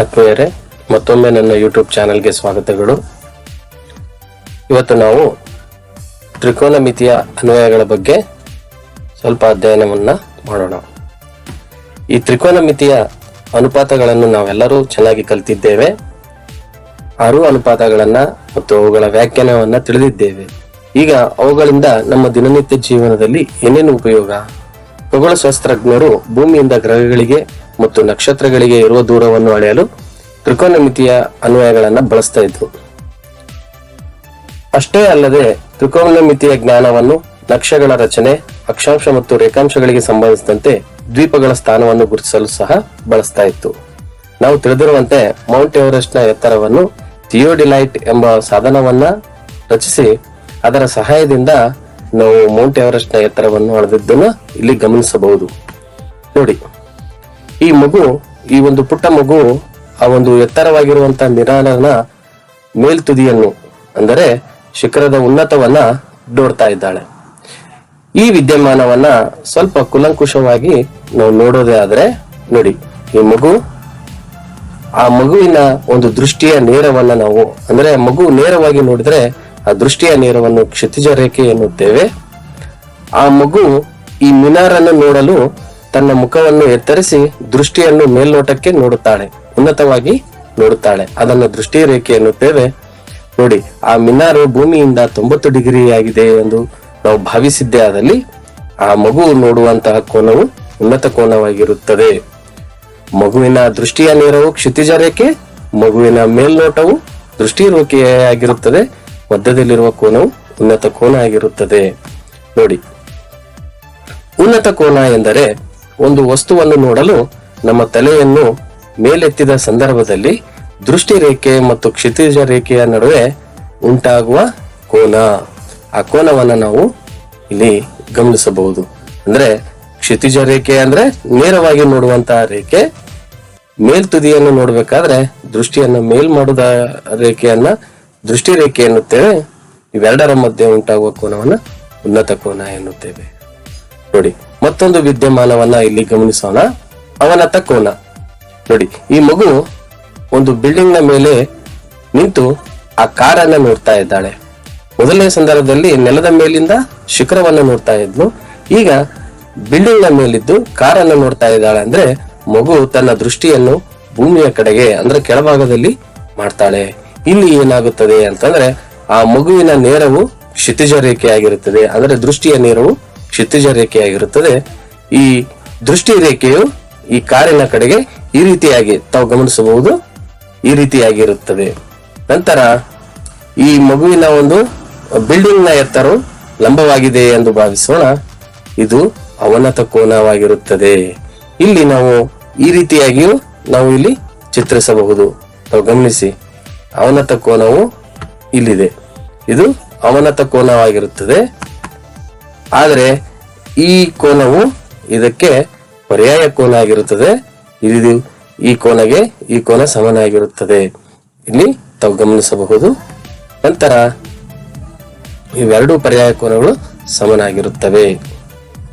ಆತ್ಮೀಯರೇ ಮತ್ತೊಮ್ಮೆ ನನ್ನ ಯೂಟ್ಯೂಬ್ ಚಾನೆಲ್ಗೆ ಸ್ವಾಗತಗಳು. ಇವತ್ತು ನಾವು ತ್ರಿಕೋನಮಿತಿಯ ಅನ್ವಯಗಳ ಬಗ್ಗೆ ಸ್ವಲ್ಪ ಅಧ್ಯಯನವನ್ನು ಮಾಡೋಣ. ಈ ತ್ರಿಕೋನಮಿತಿಯ ಅನುಪಾತಗಳನ್ನು ನಾವೆಲ್ಲರೂ ಚೆನ್ನಾಗಿ ಕಲ್ತಿದ್ದೇವೆ. ಆರು ಅನುಪಾತಗಳನ್ನು ಮತ್ತು ಅವುಗಳ ವ್ಯಾಖ್ಯಾನವನ್ನು ತಿಳಿದಿದ್ದೇವೆ. ಈಗ ಅವುಗಳಿಂದ ನಮ್ಮ ದಿನನಿತ್ಯ ಜೀವನದಲ್ಲಿ ಏನೇನು ಉಪಯೋಗ? ಖಗೋಳ ಶಾಸ್ತ್ರಜ್ಞರು ಭೂಮಿಯಿಂದ ಗ್ರಹಗಳಿಗೆ ಮತ್ತು ನಕ್ಷತ್ರಗಳಿಗೆ ಇರುವ ದೂರವನ್ನು ಅಳೆಯಲು ತ್ರಿಕೋನಮಿತಿಯ ಅನ್ವಯಗಳನ್ನು ಬಳಸ್ತಾ ಇದ್ರು. ಅಷ್ಟೇ ಅಲ್ಲದೆ ತ್ರಿಕೋನಮಿತಿಯ ಜ್ಞಾನವನ್ನು ನಕ್ಷೆಗಳ ರಚನೆ, ಅಕ್ಷಾಂಶ ಮತ್ತು ರೇಖಾಂಶಗಳಿಗೆ ಸಂಬಂಧಿಸಿದಂತೆ ದ್ವೀಪಗಳ ಸ್ಥಾನವನ್ನು ಗುರುತಿಸಲು ಸಹ ಬಳಸ್ತಾ ಇತ್ತು. ನಾವು ತಿಳಿದಿರುವಂತೆ ಮೌಂಟ್ ಎವರೆಸ್ಟ್ನ ಎತ್ತರವನ್ನು ಥಿಯೋಡಿಲೈಟ್ ಎಂಬ ಸಾಧನವನ್ನ ರಚಿಸಿ, ಅದರ ಸಹಾಯದಿಂದ ನಾವು ಮೌಂಟ್ ಎವರೆಸ್ಟ್ನ ಎತ್ತರವನ್ನು ಅಳೆದಿದ್ದನ್ನು ಇಲ್ಲಿ ಗಮನಿಸಬಹುದು. ನೋಡಿ. ಈ ಮಗು, ಈ ಒಂದು ಪುಟ್ಟ ಮಗು, ಆ ಒಂದು ಎತ್ತರವಾಗಿರುವಂತಹ ಮಿರಾನನ ಮೇಲ್ತುದಿಯನ್ನು, ಅಂದರೆ ಶಿಖರದ ಉನ್ನತವನ್ನ ನೋಡ್ತಾ ಇದ್ದಾಳೆ. ಈ ವಿದ್ಯಮಾನವನ್ನ ಸ್ವಲ್ಪ ಕುಲಂಕುಷವಾಗಿ ನಾವು ನೋಡೋದೇ ಆದ್ರೆ ನೋಡಿ, ಈ ಮಗು, ಆ ಮಗುವಿನ ಒಂದು ದೃಷ್ಟಿಯ ನೇರವನ್ನ ನಾವು, ಅಂದ್ರೆ ಮಗು ನೇರವಾಗಿ ನೋಡಿದ್ರೆ ಆ ದೃಷ್ಟಿಯ ನೇರವನ್ನು ಕ್ಷಿತಿಜ ರೇಖೆ ಎನ್ನುತ್ತೇವೆ. ಆ ಮಗು ಈ ಮಿನಾರನ್ನು ನೋಡಲು ತನ್ನ ಮುಖವನ್ನು ಎತ್ತರಿಸಿ ದೃಷ್ಟಿಯನ್ನು ಮೇಲ್ನೋಟಕ್ಕೆ ನೋಡುತ್ತಾಳೆ. ಉನ್ನತವಾಗಿ ನೋಡುತ್ತಾಳೆ. ಅದನ್ನು ದೃಷ್ಟಿ ರೇಖೆ ಎನ್ನುತ್ತೇವೆ ನೋಡಿ, ಆ ಮಿನಾರು ಭೂಮಿಯಿಂದ ತೊಂಬತ್ತು ಡಿಗ್ರಿ ಆಗಿದೆ ಎಂದು ನಾವು ಭಾವಿಸಿದ್ದೇ ಆದಲ್ಲಿ ಆ ಮಗು ನೋಡುವಂತಹ ಕೋನವು ಉನ್ನತ ಕೋನವಾಗಿರುತ್ತದೆ. ಮಗುವಿನ ದೃಷ್ಟಿಯ ನೇರವು ಕ್ಷಿತಿಜ ರೇಖೆ, ಮಗುವಿನ ಮೇಲ್ನೋಟವು ದೃಷ್ಟಿ ರೇಖೆಯಾಗಿರುತ್ತದೆ ಮಧ್ಯದಲ್ಲಿರುವ ಕೋನವು ಉನ್ನತ ಕೋನ ಆಗಿರುತ್ತದೆ. ನೋಡಿ, ಉನ್ನತ ಕೋನ ಎಂದರೆ ಒಂದು ವಸ್ತುವನ್ನು ನೋಡಲು ನಮ್ಮ ತಲೆಯನ್ನು ಮೇಲೆತ್ತಿದ ಸಂದರ್ಭದಲ್ಲಿ ದೃಷ್ಟಿ ರೇಖೆ ಮತ್ತು ಕ್ಷಿತಿಜ ರೇಖೆಯ ನಡುವೆ ಉಂಟಾಗುವ ಕೋನ. ಆ ಕೋನವನ್ನು ನಾವು ಇಲ್ಲಿ ಗಮನಿಸಬಹುದು. ಅಂದ್ರೆ ಕ್ಷಿತಿಜ ರೇಖೆ ಅಂದ್ರೆ ನೇರವಾಗಿ ನೋಡುವಂತಹ ರೇಖೆ. ಮೇಲ್ತುದಿಯನ್ನು ನೋಡಬೇಕಾದ್ರೆ ದೃಷ್ಟಿಯನ್ನು ಮೇಲ್ ಮಾಡುದ ರೇಖೆಯನ್ನ ದೃಷ್ಟಿ ರೇಖೆ ಎನ್ನುತ್ತೇವೆ. ಇವೆರಡರ ಮಧ್ಯೆ ಉಂಟಾಗುವ ಕೋನವನ್ನ ಉನ್ನತ ಕೋನ ಎನ್ನುತ್ತೇವೆ. ನೋಡಿ. ಮತ್ತೊಂದು ವಿದ್ಯಮಾನವನ್ನ ಇಲ್ಲಿ ಗಮನಿಸೋಣ. ಅವನ ತಕ್ಕೋಣ ನೋಡಿ, ಈ ಮಗು ಒಂದು ಬಿಲ್ಡಿಂಗ್ನ ಮೇಲೆ ನಿಂತು ಆ ಕಾರನ್ನ ನೋಡ್ತಾ ಇದ್ದಾಳೆ. ಮೊದಲನೇ ಸಂದರ್ಭದಲ್ಲಿ ನೆಲದ ಮೇಲಿಂದ ಶಿಖರವನ್ನ ನೋಡ್ತಾ ಇದ್ಲು. ಈಗ ಬಿಲ್ಡಿಂಗ್ನ ಮೇಲಿದ್ದು ಕಾರನ್ನ ನೋಡ್ತಾ ಇದ್ದಾಳೆ ಅಂದ್ರೆ ಮಗು ತನ್ನ ದೃಷ್ಟಿಯನ್ನು ಭೂಮಿಯ ಕಡೆಗೆ ಅಂದ್ರೆ ಕೆಳಭಾಗದಲ್ಲಿ ಮಾಡ್ತಾಳೆ. ಇಲ್ಲಿ ಏನಾಗುತ್ತದೆ ಅಂತಂದ್ರೆ ಆ ಮಗುವಿನ ನೇರವು ಕ್ಷಿತಿಜ ರೇಖೆಯಾಗಿರುತ್ತದೆ. ಅಂದ್ರೆ ದೃಷ್ಟಿಯ ನೇರವು ಕ್ಷಿತಿಜ ರೇಖೆಯಾಗಿರುತ್ತದೆ ಈ ದೃಷ್ಟಿ ರೇಖೆಯು ಈ ಕಾರಿನ ಕಡೆಗೆ ಈ ರೀತಿಯಾಗಿ ತಾವು ಗಮನಿಸಬಹುದು. ಈ ರೀತಿಯಾಗಿರುತ್ತದೆ. ನಂತರ ಈ ಮಗುವಿನ ಒಂದು ಬಿಲ್ಡಿಂಗ್ನ ಎತ್ತರವು ಲಂಬವಾಗಿದೆ ಎಂದು ಭಾವಿಸೋಣ. ಇದು ಅವನತ ಕೋನವಾಗಿರುತ್ತದೆ. ಇಲ್ಲಿ ನಾವು ಈ ರೀತಿಯಾಗಿಯೂ ನಾವು ಇಲ್ಲಿ ಚಿತ್ರಿಸಬಹುದು. ತಾವು ಗಮನಿಸಿ, ಅವನತ ಕೋನವು ಇಲ್ಲಿದೆ. ಇದು ಅವನತ ಕೋನವಾಗಿರುತ್ತದೆ. ಆದರೆ ಈ ಕೋನವು ಇದಕ್ಕೆ ಪರ್ಯಾಯ ಕೋನ ಆಗಿರುತ್ತದೆ. ಇದು ಈ ಕೋನಗೆ ಈ ಕೋನ ಸಮನಾಗಿರುತ್ತದೆ. ಇಲ್ಲಿ ತಾವು ಗಮನಿಸಬಹುದು. ನಂತರ ಇವೆರಡು ಪರ್ಯಾಯ ಕೋನಗಳು ಸಮನಾಗಿರುತ್ತವೆ.